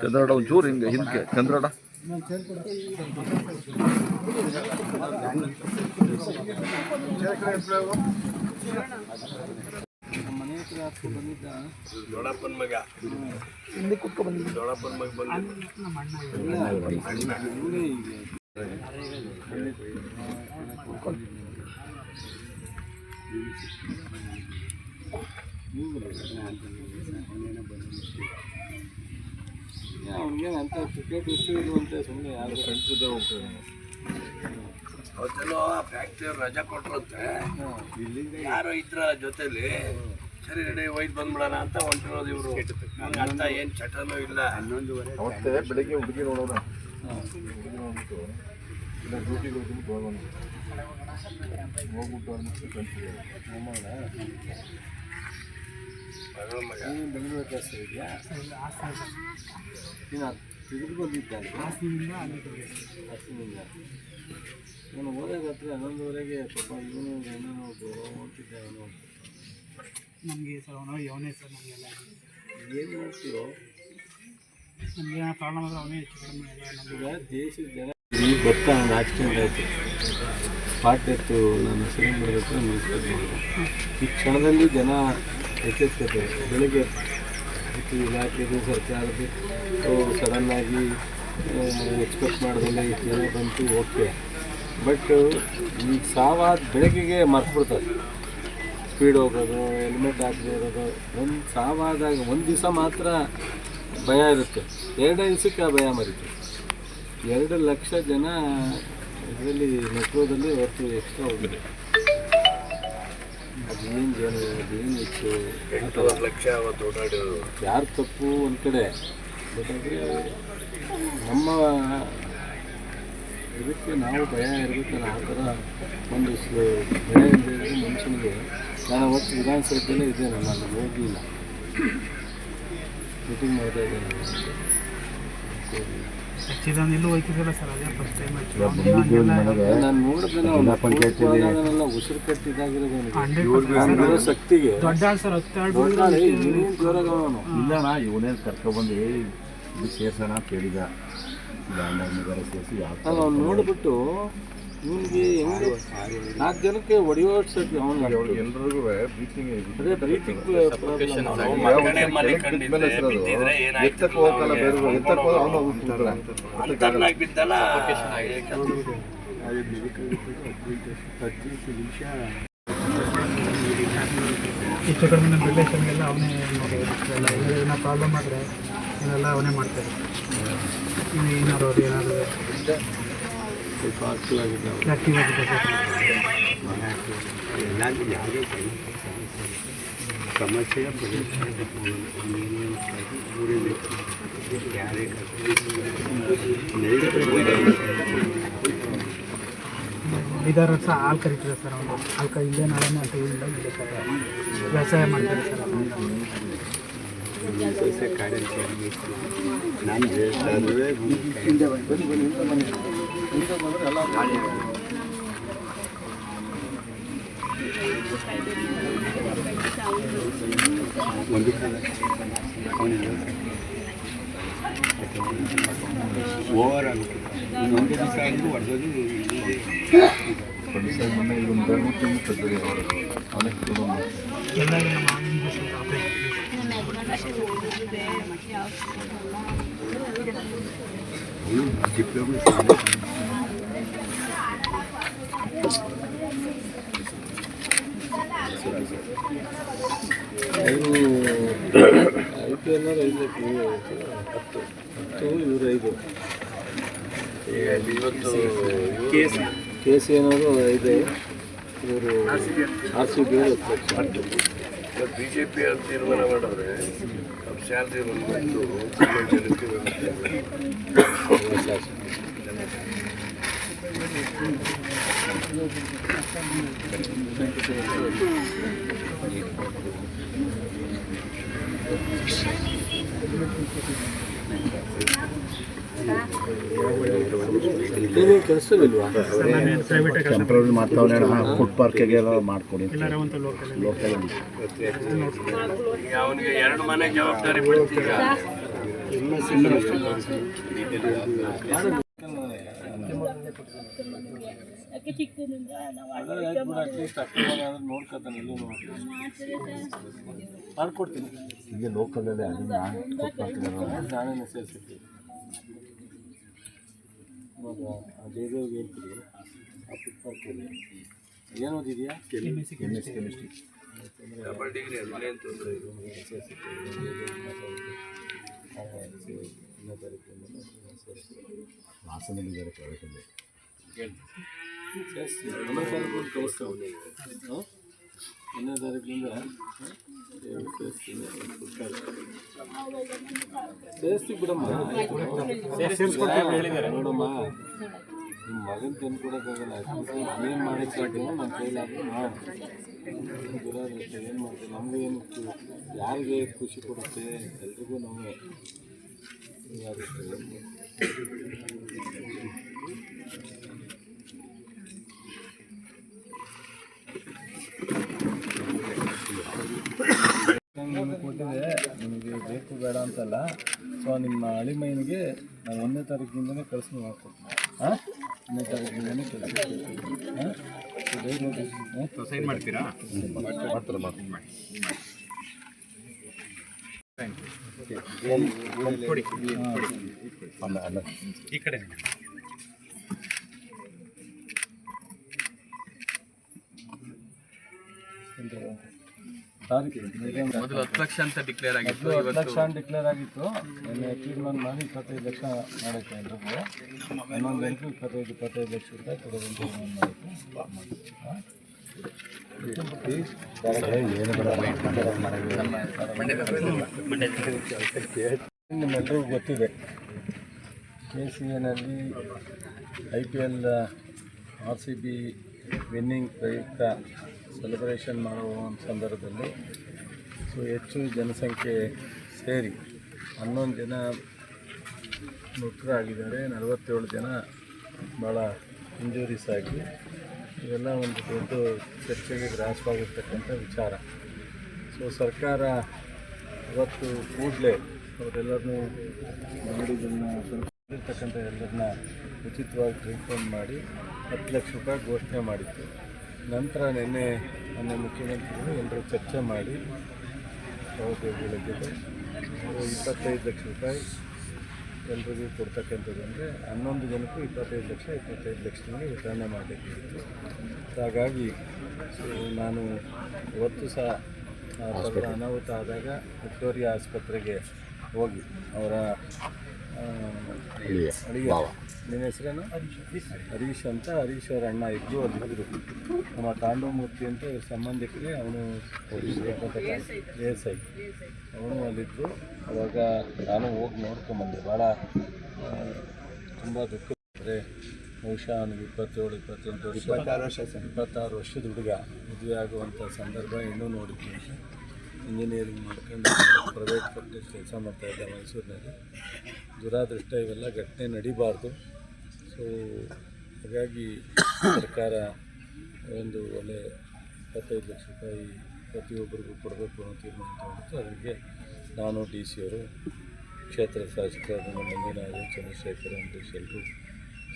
ಚಂದ್ರಡ ಒಂಚೂರು ಹಿಂಗೆ ಹಿಂದಕ್ಕೆ ಚಂದ್ರಡ ದೊಡ್ಡಪ್ಪನ ಮಗ. ದೊಡ್ಡಪ್ಪನ ಮಗ ಬಂದು. ಅವ್ನಿಗೇನಂತ ಕ್ರಿಕೆಟ್ ಇಷ್ಟು ಅಂತ ಸುಮ್ಮನೆ ಯಾರು ಫ್ರೆಂಡ್ಸ್ ಜೊತೆ ಹೋಗ್ತಾರೆ ಅವತ್ತೆಲ್ಲೋ ಫ್ಯಾಕ್ಟ್ರಿ ರಜಾ ಕೊಟ್ರಂತೆ. ಯಾರೋ ಇದ್ರ ಜೊತೆಲಿ. ಸರಿ ರೆಡಿ ಒಯ್ದು ಬಂದ್ಬಿಡೋಣ ಅಂತ ಹೊಂಟಿರೋದು ಇವರು. ಏನು ಚಟನೂ ಇಲ್ಲ. ಹನ್ನೊಂದುವರೆ ಅವತ್ತೇ ಬೆಳಿಗ್ಗೆ ಹುಡುಗಿ ನೋಡೋಣ ಡ್ಯೂಟಿಗೆ ಹೋಗ್ಬಿಟ್ಟು ಹೋಗೋಣ ಬೆಂಗಳೂರು ಕೆಲಸ ಇದೆಯಾ ನೀನು ತಿರುಗಿ ಬಂದಿದ್ದಾನೆ ಹಾಸನಿಂದ. ನಾನು ಹೋದಾಗ ರಾತ್ರಿ ಹನ್ನೊಂದುವರೆಗೆ ಪಾಪ ಇವನು ಏನೋ ಹೋಗ್ತಿದ್ದೆ ಅವನು ನಮಗೆ ಸರ್ ಅವನು ಅವನೇ ಸರ್ ನಮಗೆಲ್ಲ. ಏನು ಮಾಡ್ತೀವೋ ನಮಗೆ ಅವನೇ ಹೆಚ್ಚು ಕಡಿಮೆ ನಮಗೆ. ದೇಶದ ಜನ ಈ ಭತ್ತ ನನ್ನ ಆಕ್ಸಿಡೆಂಟ್ ಆಯಿತು ಪಾಟ್ ಎತ್ತು ನಾನು ಮಾಡಬೇಕು ಮುಗಿಸ್ಬೇಕು ಈ ಕ್ಷಣದಲ್ಲಿ ಜನ ಎಚ್ಚೆತ್ಕೋತಾರೆ ಬೆಳಿಗ್ಗೆ ಇದು ಇಲಾಖೆದು ಸರ್ಕಾರದ್ದು ಸಡನ್ನಾಗಿ ಎಕ್ಸ್ಪೆಕ್ಟ್ ಮಾಡೋದಿಲ್ಲ ಇಷ್ಟು ಜನ ಬಂತು ಓಕೆ ಬಟ್ ಈ ಸಾವಾದ ಬೆಳಗ್ಗೆಗೆ ಮರ್ತ್ಬಿಡ್ತಾರೆ ಸ್ಪೀಡ್ ಹೋಗೋದು ಹೆಲ್ಮೆಟ್ ಹಾಕದೇ ಇರೋದು ಒಂದು ಸಾವಾದಾಗ ಒಂದು ದಿವಸ ಮಾತ್ರ ಭಯ ಇರುತ್ತೆ. ಎರಡೇ ದಿವಸಕ್ಕೆ ಆ ಭಯ ಮರೀತು. ಎರಡು ಲಕ್ಷ ಜನ ಇದರಲ್ಲಿ ಮೆಟ್ರೋದಲ್ಲಿ ಹೊರತು ಎಕ್ಸ್ಟ್ರಾ ಹೋಗಿದೆ ಅದೇನು ಜನ ಅದೇನು ಹೆಚ್ಚು. ಎಂಟೂವರೆ ಲಕ್ಷ ಅವತ್ತು ಓಡಾಡಿರೋದು ಯಾರು ತಪ್ಪು ಒಂದು ಕಡೆ. ಬಟ್ ನಮ್ಮ ಇದಕ್ಕೆ ನಾವು ಭಯ ಇರಬೇಕಲ್ಲ ಆ ಥರ ಒಂದು ಭಯ ಇಲ್ಲದೆ ಮನುಷ್ಯನಿಗೆ ನಾನು ಅವತ್ತು ವಿಧಾನಸೌಧದಲ್ಲೇ ಇದ್ದೇನೆ ನಾನು ಹೋಗಿಲ್ಲ ಹೋಗಲಿಲ್ಲ. ಮೀಟಿಂಗ್ ಮಾಡ್ತಾ ಇದ್ದೇನೆ ನಾನು ನೋಡಿದ್ರೆ ಉಸಿರು ಕಟ್ಟಿದಾಗಿರೋದು ಶಕ್ತಿಗೆ. ದೊಡ್ಡ ಇಲ್ಲ ಇಲ್ಲಣ್ಣ ಇವನೇ ಕರ್ಕೊಬಂದು ಇದು ಸೇರ್ಸೋಣ ಅಂತ ಹೇಳಿದ. ಸೇರಿಸಿ ಯಾವ ನಾನು ಅವ್ನು ನೋಡ್ಬಿಟ್ಟು ನಿಮ್ಗೆ ಹೆಂಗೆ ನಾಲ್ಕು ಜನಕ್ಕೆ ಹೊಡೆಯೋ ಸತಿ ಅವನು ಎಲ್ರಿಗೂ ಬ್ರೀತಿಂಗ್ ಅದೇ ಬ್ರೀತಿಂಗ್ ಎತ್ತಕ್ಕೆ ಹೋಗಲ್ಲ ಬೇರೆ ಎತ್ತಕ್ಕೆ ಹೋದ್ರೆ ಅವನು ಹೆಚ್ಚು ಕಡಿಮೆ ನಮ್ಮ ರಿಲೇಷನ್ಗೆಲ್ಲ ಅವನೇ ಪ್ರಾಬ್ಲಮ್ ಆದರೆ ಇದೆಲ್ಲ ಅವನೇ ಮಾಡ್ತಾರೆ. ಏನಾದ್ರು ಅವ್ರು ಏನಾದರೂ. ಆ್ಯಕ್ಟಿವ್ ಆಗಿದೆ ಯಾರೇ ಐದಾರು ವರ್ಷ ಹಾಲು ಕರಿತಾರೆ ಸರ್ ಅವನು ಹಾಲು ಕರಿ ಇಲ್ಲೇ ನಾಳೆನೇ ಅಂತ ಇಲ್ಲ ಇಲ್ಲೇ ಸರ್ ವ್ಯವಸಾಯ ಮಾಡ್ತಾರೆ ಸರ್ ಅವರು ನಾನು ಹೇಳ್ತಾದ್ರೆ ಒಂದು ಓವರ್ ಆಗುತ್ತೆ ಇನ್ನೊಂದು ದಿವಸ ಆದರೂ ಹೊಡೆದೋದು ಮೊನ್ನೆ ಇದೊಂದು ಎರಡು ಮೂರು ತಿಂಗಳು ತೆಗ್ದಿದೆ ಅವರು ಅವನೇ ಕುಟುಂಬ ಎಲ್ಲ ನಮ್ಮ ಇಂಗ್ಲೀಷ್ ಆಪರೇಷನ್ ಡಿಪ್ಲೊಮಾ ಐದು ಐ ಪಿ ಎಲ್ ಐದು ಹತ್ತು ಹತ್ತು ಇವರು ಐದು ಇವತ್ತು ಕೇಸ್ ಸಿ ಏನಾದ್ರು ಇದೆ ಇವರು R C B B J P ಅವ್ರು ತೀರ್ಮಾನ ಮಾಡಿದ್ರೆ ಅವ್ರ ಸ್ಯಾಲ್ರಿ ಒಂದು ಬಂದು ಗೌರ್ಮೆಂಟ್ ಜನಕ್ಕೆ ವ್ಯವಸ್ಥೆ ಎಲ್ಲ ಶಾಸಕ. ನೀನು ಕೆಲಸವಿಲ್ವಾ ಮಾಡ್ತಾವ್ರೆ ಫುಡ್ ಪಾರ್ಕಿಗೆ ಎಲ್ಲ ಮಾಡ್ಕೊಡಿ ಲೋಕಲ್ ಅವನಿಗೆ ಎರಡು ಮನೆ ಜವಾಬ್ದಾರಿ ಮಾಡ್ಕೊಡ್ತೀನಿ ಇಲ್ಲಿ ಲೋಕಲಲ್ಲಿ ಅದನ್ನ ಫುಡ್ ಪಾರ್ಕ್ ನಾನೇ ಸೇರಿಸಿರ್ತೀನಿ. ಇವಾಗ ಆ ಜಯದೇವ್ಗೆ ಹೇಳ್ತೀವಿ ಆ ಫುಟ್ಪಾರ್ಕಲ್ಲಿ ಏನು ಓದಿದೆಯಾ ಕೆಮಿಸ್ಟ್ರಿ ಡಬಲ್ ಡಿಗ್ರಿ ಅಲ್ಲೇ ತೊಂದರೆ ಹಾಸನಲ್ಲಿ ಬೇರೆ ಪ್ರೈವೇಟಲ್ಲಿ ಸೇರಿಸಿ ಒಂದನೇ ತಾರೀಕು ಕಳಿಸ್ತಾವೆ ಹಾಂ ಒಂದನೇ ತಾರೀಕಿಂದ ಸೇರಿಸ್ತೀನಿ ಸೇರಿಸ್ತಿ ಬಿಡಮ್ಮ ನೋಡಮ್ಮ ನಿಮ್ಮ ಮಗನ ತಂದು ಕೊಡೋಕ್ಕಾಗಲ್ಲ ಮಾಡಕ್ಕೆ ಸಾಧ್ಯ ನಮ್ಮ ಮಾಡೋಣ ದುರಾದೃಷ್ಟ ಏನು ಮಾಡ್ತೀವಿ ನಮಗೆ ಏನು ಯಾರಿಗೆ ಖುಷಿ ಕೊಡುತ್ತೆ ಎಲ್ರಿಗೂ ನಮಗೆ ದುರಾದೃಷ್ಟ ನಿಮಗೆ ಕೊಟ್ಟಿದೆ. ನಿಮಗೆ ಬೇಕು ಬೇಡ ಅಂತಲ್ಲ. ಸೊ ನಿಮ್ಮ ಹಳಿ ಮೈನಿಗೆ ನಾನು ಒಂದನೇ ತಾರೀಕಿಂದನೇ ಕೆಲಸ ಮಾಡ್ಕೊಡ್ತೀನಿ ಹಾಂ ಒಂದನೇ ತಾರೀಕಿಂದನೇ ಕಳಿಸ್ಕೊಡ್ತೀನಿ. ಹಾಂ ಸೈನ್ ಮಾಡ್ತೀರಾ? ಕೊಡಿ ಈ ಕಡೆ ಮೊದಲು ಹತ್ತು ಲಕ್ಷ ಅಂತ ಡಿಕ್ಲೇರ್ ಆಗಿತ್ತು ಹತ್ತು ಲಕ್ಷ ಡಿಕ್ಲೇರ್ ಆಗಿತ್ತು. ನಿನ್ನೆ ಮಾಡಿ ಇಪ್ಪತ್ತೈದು ಲಕ್ಷ ಮಾಡೈತೆ ಎಲ್ರಿಗೂ. ಹನ್ನೊಂದು ಇಪ್ಪತ್ತೈದು ಇಪ್ಪತ್ತೈದು ಲಕ್ಷ ರೂಪಾಯಿ? ನಿಮ್ಮೆಲ್ಲರಿಗೂ ಗೊತ್ತಿದೆ K C ಎನಲ್ಲಿ I P L R C B winning ಪ್ರಯುಕ್ತ ಸೆಲೆಬ್ರೇಷನ್ ಮಾಡುವ ಸಂದರ್ಭದಲ್ಲಿ ಸೊ ಹೆಚ್ಚು ಜನಸಂಖ್ಯೆ ಸೇರಿ ಹನ್ನೊಂದು ಜನ ಮೃತರಾಗಿದ್ದಾರೆ ನಲವತ್ತೇಳು ಜನ ಭಾಳ ಇಂಜುರೀಸ್ ಆಗಿ. ಇವೆಲ್ಲ ಒಂದು ದೊಡ್ಡ ಚರ್ಚೆಗೆ ಗ್ರಾಸವಾಗಿರ್ತಕ್ಕಂಥ ವಿಚಾರ. ಸೊ ಸರ್ಕಾರ ಇವತ್ತು ಕೂಡಲೇ ಅವರೆಲ್ಲರನ್ನೂ ಮಾಡಿದ್ದನ್ನು ಇರ್ತಕ್ಕಂಥ ಎಲ್ಲರನ್ನ ಉಚಿತವಾಗಿ ಟ್ರೀಟ್ಮೆಂಟ್ ಮಾಡಿ ಹತ್ತು ಲಕ್ಷ ರೂಪಾಯಿ ಘೋಷಣೆ ಮಾಡಿತ್ತು. ನಂತರ ನಿನ್ನೆ ನನ್ನ ಮುಖ್ಯಮಂತ್ರಿಗಳು ಎಲ್ಲರೂ ಚರ್ಚೆ ಮಾಡಿ ಸಹೋದ್ಯೋಗಿಗಳ ಜೊತೆ ಅವರು ಇಪ್ಪತ್ತೈದು ಲಕ್ಷ ರೂಪಾಯಿ ಎಲ್ರಿಗೂ ಕೊಡ್ತಕ್ಕಂಥದ್ದು ಅಂದರೆ ಹನ್ನೊಂದು ಜನಕ್ಕೂ ಇಪ್ಪತ್ತೈದು ಲಕ್ಷ ಇಪ್ಪತ್ತೈದು ಲಕ್ಷದಲ್ಲಿ ವಿತರಣೆ ಮಾಡಲಿಕ್ಕಿತ್ತು ಹಾಗಾಗಿ ನಾನು ಇವತ್ತು ಸಹ ಆ ಥರದ ಅನಾಹುತ ಆದಾಗ ವಿಕ್ಟೋರಿಯಾ ಆಸ್ಪತ್ರೆಗೆ ಹೋಗಿ ಅವರ ನಿನ್ನ ಹೆಸರೇನು? ಹರೀಶ್ ಅಂತ ಹರೀಶ್ ಅವ್ರ ಅಣ್ಣ ಇದ್ದು ಅಲ್ಲಿ ಹೋದರು ನಮ್ಮ ತಾಂಡವಮೂರ್ತಿ ಅಂತ ಇವ್ರ ಸಂಬಂಧಿಕರೇ ಅವನು ಎಸ್ ಐ. ಅವನು ಅಲ್ಲಿದ್ದರು ಅವಾಗ ನಾನು ಹೋಗಿ ನೋಡ್ಕೊಂಬಂದೆ. ಭಾಳ ತುಂಬ ದುಃಖ ಅಂದರೆ ಬಹುಶಃ ಅವನಿಗೆ ಇಪ್ಪತ್ತೇಳು ಇಪ್ಪತ್ತೆಂಟು ವರ್ಷ ಇಪ್ಪತ್ತಾರು ವರ್ಷ ಇಪ್ಪತ್ತಾರು ವರ್ಷದ ಹುಡುಗ. ಮದುವೆ ಆಗುವಂಥ ಸಂದರ್ಭ ಇನ್ನೂ ನೋಡಿದ್ವಿ ಇಂಜಿನಿಯರಿಂಗ್ ಮಾಡ್ಕೊಂಡು ಪ್ರೈವೇಟ್ ಕೊಟ್ಟು ಕೆಲಸ ಮಾಡ್ತಾಯಿದ್ದೆ ಮೈಸೂರಿನಲ್ಲಿ. ದುರಾದೃಷ್ಟ ಇವೆಲ್ಲ ಘಟನೆ ನಡಿಬಾರ್ದು. ಸೊ ಹಾಗಾಗಿ ಸರ್ಕಾರ ಒಂದು ಒಳ್ಳೆ ಇಪ್ಪತ್ತೈದು ಲಕ್ಷ ರೂಪಾಯಿ ಪ್ರತಿಯೊಬ್ಬರಿಗೂ ಕೊಡಬೇಕು ಅನ್ನೋ ತೀರ್ಮಾನ ತಗೊಂಡಿತ್ತು. ಅದಕ್ಕೆ ನಾನು ಡಿ ಸಿ ಅವರು, ಕ್ಷೇತ್ರ ಶಾಸಕರಾದ ಮಂಜುನಾಥ ಚಂದ್ರಶೇಖರ್ ಅಂಬರೀಶ್ ಎಲ್ಲರೂ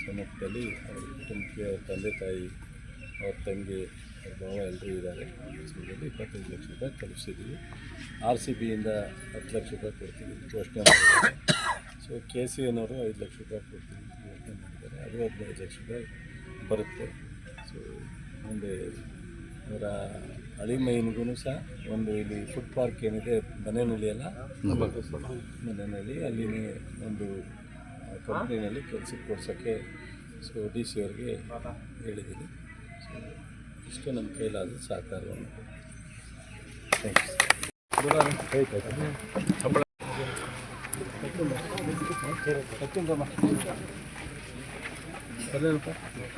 ಸಮ್ಮುಖದಲ್ಲಿ ಅವ್ರ ಕುಟುಂಬಕ್ಕೆ ಅವ್ರ ತಂದೆ ತಾಯಿ, ಅವ್ರ ತಂಗಿ, ಅವ್ರ ಭಾವ ಎಲ್ಲರೂ ಇದ್ದಾರೆ. ಇಪ್ಪತ್ತೈದು ಲಕ್ಷ ರೂಪಾಯಿ ತಲುಪಿಸಿದ್ದೀವಿ ಆರ್ ಸಿ ಬಿಯಿಂದ ಹತ್ತು ಲಕ್ಷ ರೂಪಾಯಿ ಕೊಡ್ತೀವಿ. ಘೋಷಣೆ ಮಾಡಿದ್ದಾರೆ. ಸೊ ಕೆ ಸಿ ಎನ್ನವರು ಐದು ಲಕ್ಷ ರೂಪಾಯಿ ಕೊಡ್ತೀವಿ ಅಂತ ಯೋಚನೆ ಮಾಡಿದ್ದಾರೆ. ಅದು ಹದಿನೈದು ಲಕ್ಷ ರೂಪಾಯಿ ಬರುತ್ತೆ. ಸೊ ಮುಂದೆ ಅವರ ಅಳಿಮೈನಿಗೂ ಸಹ ಒಂದು ಇಲ್ಲಿ ಫುಡ್ ಪಾರ್ಕ್ ಏನಿದೆ ಮನೆಯಲ್ಲಿ ಅಲ್ಲ? ಮನೆಯಲ್ಲಿ ಅಲ್ಲಿನೇ ಒಂದು ಕಂಪ್ನಿನಲ್ಲಿ ಕೆಲಸಕ್ಕೆ ಕೊಡ್ಸೋಕ್ಕೆ ಸೊ ಡಿ ಸಿ ಅವ್ರಿಗೆ ಹೇಳಿದ್ದೀನಿ. ಸೊ ಇಷ್ಟು ನಮ್ಮ ಕೈಲಾದ ಸಹಕಾರವನ್ನು. ಥ್ಯಾಂಕ್ಸ್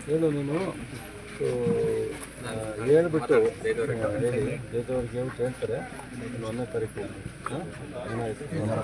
ಹೇಳು ನೀನು ಹೇಳ್ಬಿಟ್ಟು ಹೇಳಿ ಜಯದವ್ರಿಗೆ ಹೇಳ್ಬಿಟ್ಟು ಹೇಳ್ತಾರೆ ಒಂದನೇ ತಾರೀಕು ಹಾಂ ಏನಾಯಿತು ಏನಾರು